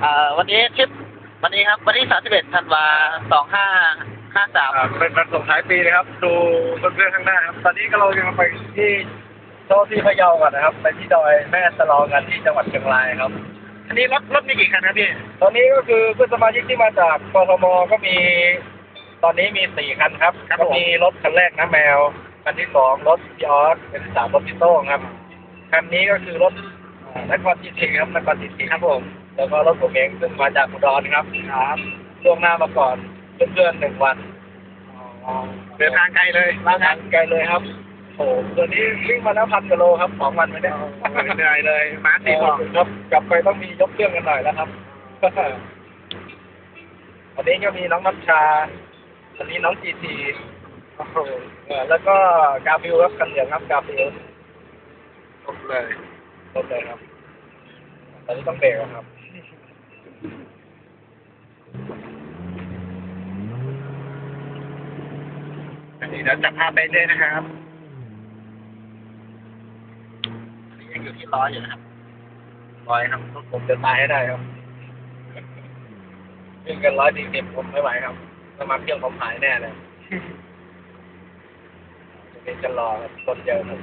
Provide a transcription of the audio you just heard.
เอ่อวันนี้ทริปวันนี้ครับวันที่ 31 ธันวา2553อ่าเป็นวันส่งท้ายปีนะครับ ดูเพื่อนๆข้างหน้าครับ ตอนนี้ก็เรายังไปที่โซนที่พะเยาก่อนนะครับ ไปที่ดอยแม่สลองกันที่จังหวัดเชียงรายครับ อันนี้รถรถมีกี่คันครับพี่ ตอนนี้ก็คือเพื่อนสมาชิกที่มาจากกทมก็มี ตอนนี้มีสี่คันครับครับก็ผมมีรถคันแรกนะแมว คันที่สองรถยอร์ดคันที่สามรถพิโต้งครับ คันนี้ก็คือรถ อ่านครจีทีครับนครจีทีครับผม แล้วก็รถผมเองซึ่งมาจากอุดรครับครับล่วงหน้ามาก่อนเพื่อนๆหนึ่งวันเดินทางไกลเลยมาทางไกลเลยครับโอ้โหตัวนี้วิ่งมาแล้วพันกิโลครับสองวันไม่ได้เหนื่อยเลยมาสี่บอกครับ กลับไปต้องมียกเครื่องกันหน่อยแล้วครับวันนี้ก็มีน้องน้ำชาวันนี้น้องจีทีแล้วก็กาฟิลครับกันเหลืองครับกาฟิลจบเลย รถเลยครับ ตอนนี้ต้องเบรกแล้วครับอันนี้เดี๋ยวจับภาพไปเรื่อยนะครับอันนี้ยังอยู่ที่ร้อยอยู่นะครับร้อยครับผมจะตายให้ได้ครับวิ่งกันร้อยสี่สิบผมไม่ไหวครับน้ำมันเครื่องผมหายแน่เลยจะเป็นจะรอครับคนเยอะครับ